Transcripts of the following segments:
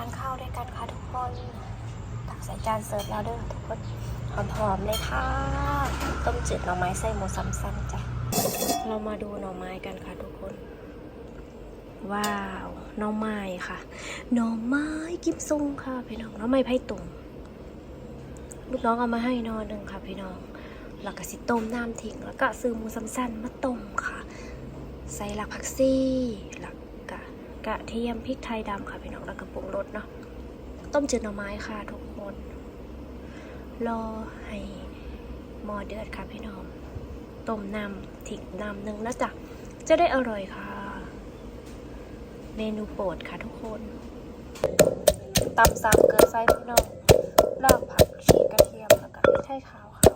านข้าวด้วยกันค่ะทุกคน ตักใส่จานเสิร์ฟแล้วเด้อทุกคนหอมๆเลยค่ะ ต้มจืดหน่อไม้ใส่หมูซ้ำๆจ้ะ เรามาดูหน่อไม้กันค่ะทุกคน ว้าวหน่อไม้ค่ะหน่อไม้กิมซุงค่ะพี่น้องหน่อไม้ไผ่ตุ่มลูกน้องเอามาให้นอหนึ่งค่ะพี่น้องแล้วก็สิต้มน้ำทิ้งแล้วก็ซื้อหมูซ้ำๆมาต้มค่ะ ใส่หลักผักซี่หลั กระเทียมพริกไทยดำค่ะพี่น้องแล้วก็ปรุงรสเนาะต้มจืดหน่อไม้ค่ะทุกคน รอให้หม้อเดือดค่ะพี่น้องต้มน้ำทิ้งน้ำหนึ่งแล้วจ้ะจะได้อร่อยค่ะ เมนูโปรดค่ะทุกคนตำสามเกลือไส้พี่น้องลากผักชีกระเทียมแล้วก็พริกไทยขาวค่ะ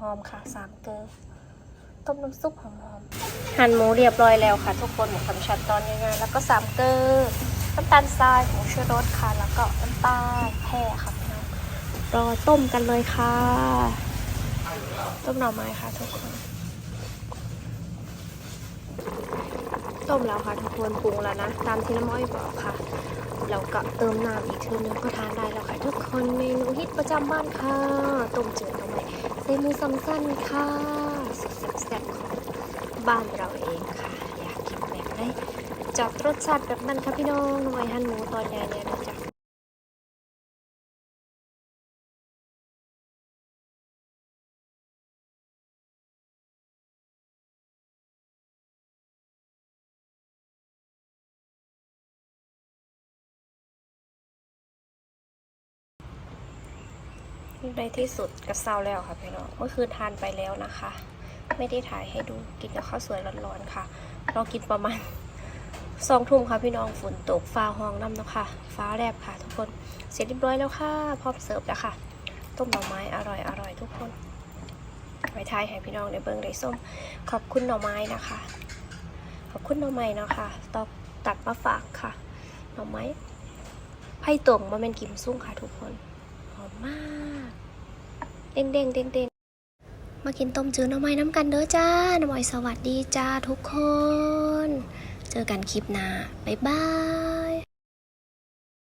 หอมๆค่ะสามเกลือต้มน้ำซุปหอมๆ หั่นหมูเรียบร้อยแล้วค่ะ ทุกคนหมูสามชั้นตอนง่ายๆแล้วก็สามเกลือน้ำตาลทรายผงชูรสค่ะ แล้วก็น้ำตาลแพ่ค่ะพี่น้องรอต้มกันเลยค่ะ ต้มหน่อไม้ค่ะทุกคน ต้มแล้วค่ะทุกคนปรุงแล้วนะ ตามที่น้ำอ้อยบอกค่ะแล้วก็เติมน้ำอีกทีนึงก็ทานได้แล้วค่ะ ทุกคนเมนูฮิตประจำบ้านค่ะต้มจืดหน่อไม้ใส่มูซ้ำสั้นค่ะสุดแซ่บๆ บ้านเราเองค่ะ อยากกินแบบไหนจับรสชาติแบบนั้นค่ะพี่น้องหน่อยหั่นหมูตอนใหญ่เนี่ยนะจ๊ะในที่สุดกระเซาแล้วค่ะพี่น้องเมื่อคืนทานไปแล้วนะคะ ไม่ได้ถ่ายให้ดูกินกับข้าวสวยร้อนๆค่ะ เรากินประมาณสองทุ่มค่ะพี่น้องฝนตกฟ้าห้องน้ำนะค่ะ ฟ้าแลบค่ะ ทุกคนเสร็จเรียบร้อยแล้วค่ะ พร้อมเสิร์ฟแล้วค่ะ ต้มหน่อไม้อร่อยอร่อยทุกคนไว้ทายให้พี่น้องได้เบิ้งได้ส้ม ขอบคุณหน่อไม้นะคะ ขอบคุณหน่อไม้นะคะตอบตัดมาฝากค่ะหน่อไม้ไผ่ตรงมาเป็นกิมซุ่งค่ะ ทุกคนหอมมาก เด้งเด้งเด้งเด้ง มากินต้มจืดน้ำไม้น้ำกันเด้อจ้าหน่อไม้สวัสดีจ้าทุกคน เจอกันคลิปหน้าบ๊ายบาย